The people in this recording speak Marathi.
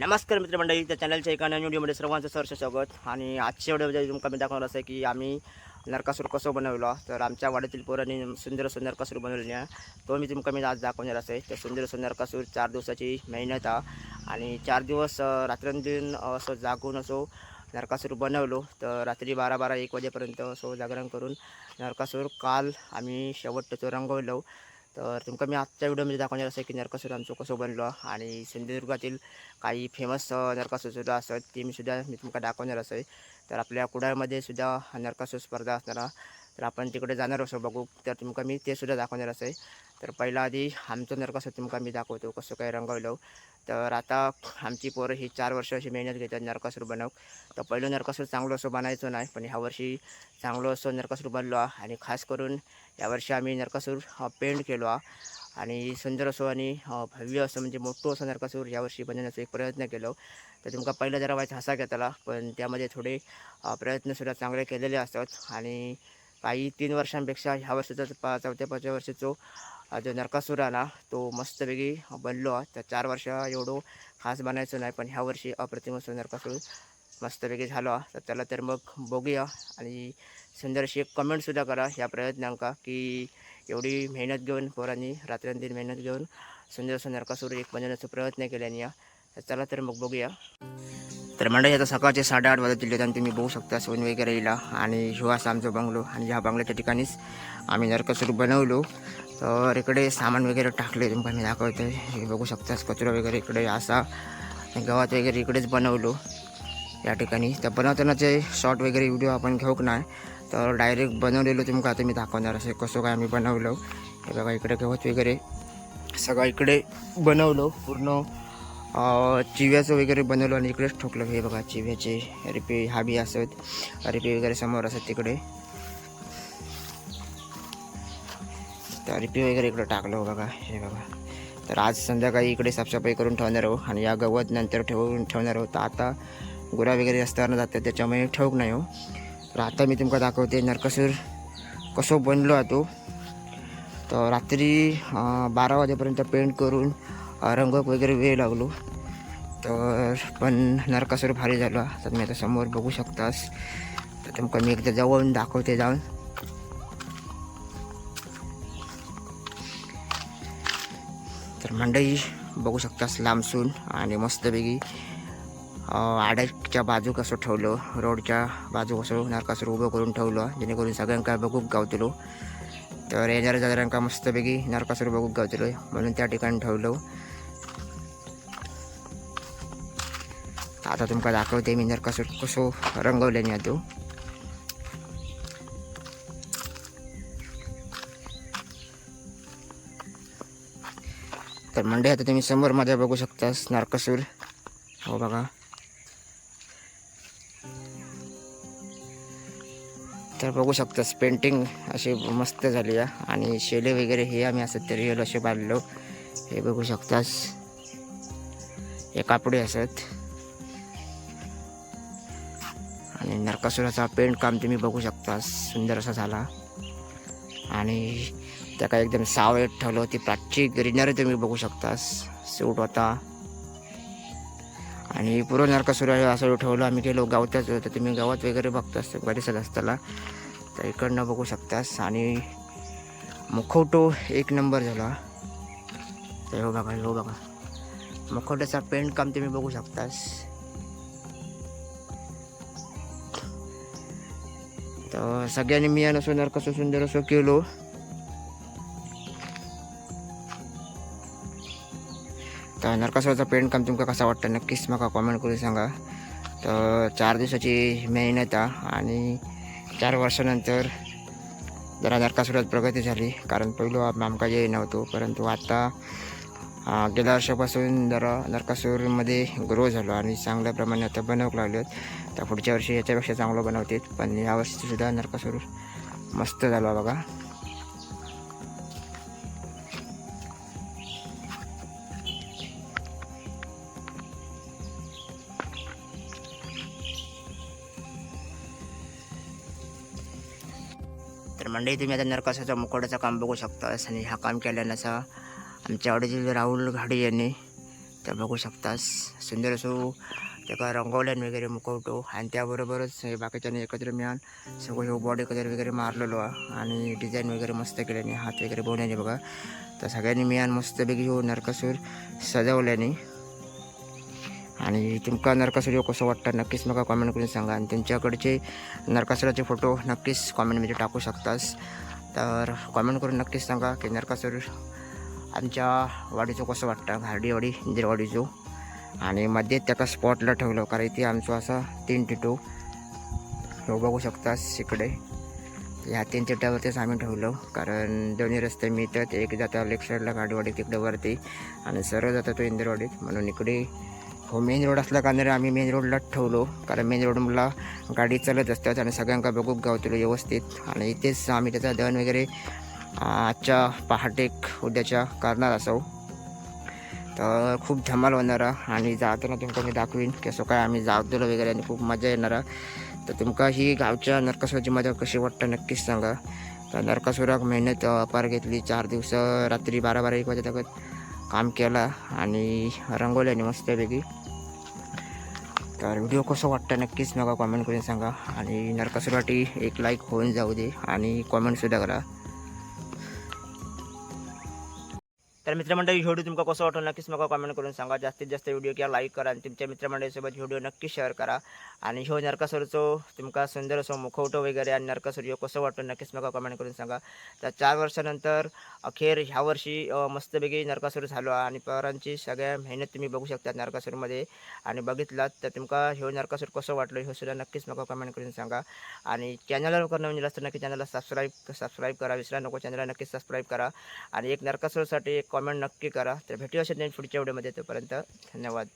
नमस्कार मित्रमंडळी त्या चॅनलच्या एका नवीन व्हिडिओमध्ये सर्वांचं सहर्ष स्वागत. आणि आजच्या व्हिडिओमध्ये तुमका मी दाखवणार असं की आम्ही नरकासूर कसं बनवलं तर आमच्या वाड्यातील पोरांनी सुंदर सुंदर नरकासूर बनवलेली आहे. तो मी तुमका मी आज दाखवणार असं तर सुंदर सुंदर नरकासूर चार दिवसाची मेहनत आहे. आणि चार दिवस रात्रंदिन असं जागून असो नरकासूर बनवलो तर रात्री बारा बारा एक वाजेपर्यंत असो जागरण करून नरकासूर काल आम्ही शेवटचं रंगवलो. तर तुमका मी आजच्या व्हिडिओमध्ये दाखवणार असं आहे की नरकासूर आमचं कसं बनलो आणि सिंधुदुर्गातील काही फेमस नरकासूरसुद्धा असं ते ती मी सुद्धा मी तुमका दाखवणार असं तर आपल्या कुडाळमध्ये सुद्धा नरकासूर स्पर्धा असणार. तर आपण तिकडे जाणार असो बघू. तर तुमका मी ते सुद्धा दाखवणार असं तर पहिला आधी आमचं नरकासूर तुमका मी दाखवतो कसं काय रंगवलं. तर आता आमची पोरं ही चार वर्ष अशी मेहनत घेतात नरकासूर बनव तर पहिलं नरकासूर चांगलं असं बनायचं नाही पण ह्या वर्षी चांगलं असं नरकासूर बनलो आहे आणि खास करून यावर्षी आम्ही नरकासूर पेंट केलो आहे आणि सुंदर असो आणि भव्य असं म्हणजे मोठं असं नरकासूर यावर्षी बनवण्याचा एक प्रयत्न केलो. तर तुमका पहिलं जरा वाईट हसा घेतला पण त्यामध्ये थोडे प्रयत्नसुद्धा चांगले केलेले असतात. आणि काही तीन वर्षांपेक्षा ह्या वर्षीचा पा चौथ्या पाचव्या वर्षीचो जो नरकासूर आला तो मस्तपैकी बनलो आहे तर चार वर्ष एवढं खास बनायचं नाही पण ह्या वर्षी अप्रतिम असं नरकासूर मस्तपैकी झालो तर त्याला तर मग बघूया. आणि सुंदर अशी एक कमेंटसुद्धा करा या प्रयत्नांका की एवढी मेहनत घेऊन पोरांनी रात्रंदिन मेहनत घेऊन सुंदर असं नरकासूर एक बनवण्याचा प्रयत्न केल्याने या. चला तर मग बघूया. तर मंडळी आता सकाळचे साडेआठ वाजत दिले आणि तुम्ही बघू शकता सोन वगैरे येईला आणि ह्यो असा आमचा बंगलो आणि ह्या बंगल्याच्या ठिकाणीच आम्ही नरकसूर बनवलो. तर इकडे सामान वगैरे टाकले तुम्हाला मी दाखवतो. हे बघू शकता कचरा वगैरे इकडे असा. गव्हात वगैरे इकडेच बनवलो. या ठिकाणी. तर बनवतानाचे शॉर्ट वगैरे व्हिडिओ आपण घेऊक नाही? तर डायरेक्ट बनवलेलो तुमका आता मी दाखवणार असे कसं काय आम्ही बनवलं. हे बघा इकडे गवत वगैरे. सगळं इकडे बनवलं पूर्ण चिव्याचं वगैरे बनवलं आणि इकडेच ठोकलं. हे बघा चिव्याचे रिपे हाबी असत. रिपे वगैरे समोर असत तिकडे. तर रिपे वगैरे इकडे टाकलं बघा हे बघा. तर आज संध्याकाळी इकडे साफसफाई करून ठेवणार आहोत आणि या गवत नंतर ठेवून ठेवणार आहोत तर आता गुरा वगैरे असताना जातात त्याच्यामुळे ठेवूक नाही हो. तर आता मी तुमका दाखवते नरकासूर. कसो बनलो आहे तो. तर रात्री बारा वाजेपर्यंत पेंट करून रंगक रंग वगैरे वेळ लागलो. तर पण नरकासूर भारी झाला. तर मी आता समोर बघू शकतास. तर तुमका मी एकदा जाऊन दाखवते जाऊन. तर मंडई बघू शकतास लांबसून आणि मस्तपैकी. आड्याच्या बाजू कसं ठेवलं रोडच्या बाजू कसं नरकासूर उभं करून ठेवलं जेणेकरून सगळ्यांका बघूक गावतलो. तर येणाऱ्या जाणाऱ्यांका मस्तपैकी नरकासूर बघूक गावतलो. म्हणून त्या ठिकाणी ठेवलं. आता तुमका दाखवते मी नरकासूर कसो रंगवल्याने तो तर मंडे आता तुम्ही समोर माझ्या बघू शकतास नरकासूर. हो बघा. तर बघू शकतास पेंटिंग अशी मस्त झाली आहे. आणि शेले वगैरे हे आम्ही असत ते रिअल असे बांधलो. हे बघू शकतास हे कापडे असत. आणि नरकासुराचा पेंट काम तुम्ही बघू शकतास सुंदर असा झाला. आणि त्या काय एकदम सावळेत ठेवलं ती प्राची ग्रीनरी तुम्ही बघू शकतास सूट होता. आणि पूर्ण नरकासुर आहे असं ठेवलं. आम्ही गेलो गावताच तर तुम्ही गावात वगैरे बघतास परिसर असताना. तर इकडनं बघू शकतास. आणि मुखवटो एक नंबर झाला. तर हो बघा हो बघा. मुखवट्याचा पेंट काम तुम्ही बघू शकतास. तर सगळ्यांनी मी असो नरकासो सुंदर असो केलो. तर नरकासुराचा पेंट काम तुमका कसा वाटतं? नक्कीच मला कॉमेंट करून सांगा. तर चार दिवसाची मेहनत आणि चार वर्षानंतर जरा नरकासुरात प्रगती झाली. कारण पहिलो आम- आमका जे नव्हतो. परंतु आता गेल्या वर्षापासून जरा नरकासूरमध्ये ग्रो झालो आणि चांगल्या प्रमाणे आता बनवू लागलो तर पुढच्या वर्षी याच्यापेक्षा चांगलं बनवते पण या वर्षीसुद्धा नरकासूर मस्त झाला बघा. तर मंडळी तुम्ही आता नरकासाचं मुकोड्याचं काम बघू शकता. आणि हा काम केल्यानं असा आमच्या आवडीतील राहुल घाडी यांनी तर बघू शकतास सुंदर असो त्याला रंगवल्यान वगैरे मुकवतो आणि त्याबरोबरच हे बाकीच्याने एकत्र मिळून सगळं हे बॉडी कलर वगैरे मारलेलो आणि डिझाईन वगैरे मस्त केल्याने हात वगैरे बोलल्याने बघा. तर सगळ्यांनी मिळून मस्तपैकी हो नरकासूर सजवल्याने आणि तुमका नरकासुर कसं वाटतं नक्कीच मला कॉमेंट करून सांगा. आणि तुमच्याकडचे नरकासुराचे फोटो नक्कीच कॉमेंटमध्ये टाकू शकतास. तर कॉमेंट करून नक्कीच सांगा की नरकासुर आमच्या वाडीचं कसं वाटतं घारडीवाडी इंदिरवाडीचो. आणि मध्ये त्याका स्पॉटला ठेवलं कारण इथे आमचं असा तीन टिटो हो बघू शकतास इकडे. ह्या तीन तिट्यावरतीच आम्ही ठेवलं कारण दोन्ही रस्ते मिळतात. एक जाता लेफ्ट साईडला गाडीवाडी तिकडे वरती. आणि सरळ जाता तो इंदिरवाडीत. म्हणून इकडे हो मेन रोड असल्या कारणाने आम्ही मेन रोडलाच ठेवलो. कारण मेन रोडला गाडी चालत असतात आणि सगळ्यांका बघूक गावतलो व्यवस्थित. आणि इथेच आम्ही त्याचा दहन वगैरे आजच्या पहाटेक उद्याच्या करणार असो. तर खूप धमाल होणार आणि जाताना तुमका मी दाखवीन कसं काय आम्ही जावतलो वगैरे आणि खूप मजा येणार तर तुमका ही गावच्या नरकासुराची मजा कशी वाटतं नक्कीच सांगा. तर नरकासुराक मेहनत अपार घेतली. चार दिवस रात्री बारा बारा एक वाजे तक काम केला. आणि रंगवल्याने मस्तपैकी. तर व्हिडिओ कसं वाटतं नक्कीच मला कॉमेंट करून सांगा. आणि नरकासुराटी एक लाईक होऊन जाऊ दे आणि कॉमेंटसुद्धा करा. तर मित्रमंडळी व्हिडिओ तुमका कसं वाटलं नक्कीच मला कॉमेंट करून सांगा. जास्तीत जास्त व्हिडिओ किंवा लाईक करा आणि तुमच्या मित्रमंडळीसोबत व्हिडिओ नक्की शेअर करा. आणि ह्यो नरकासुरचो तुमका सुंदर असो मुखवटो वगैरे आणि नरकासुर ह्यो कसं वाटतो नक्कीच मला कॉमेंट करून सांगा. तर चार वर्षानंतर अखेर ह्या वर्षी मस्तपैकी नरकासूर झालो आणि पवारांची सगळ्या मेहनत तुम्ही बघू शकता नरकासूरमध्ये. आणि बघितलात तर तुमका ह्यो नरकासूर कसं वाटलं ह्यो सुद्धा नक्कीच मला कमेंट करून सांगा. आणि चॅनलवर करणं म्हणजे असतं नक्की चॅनलला सबस्क्राईब सबस्क्राईब करा. विसरा नको चॅनलला नक्कीच सबस्क्राईब करा. आणि एक नरकासूरसाठी एक कॉमेंट नक्की करा. तर भेटू असेल पुढच्या व्हिडिओमध्ये तोपर्यंत धन्यवाद.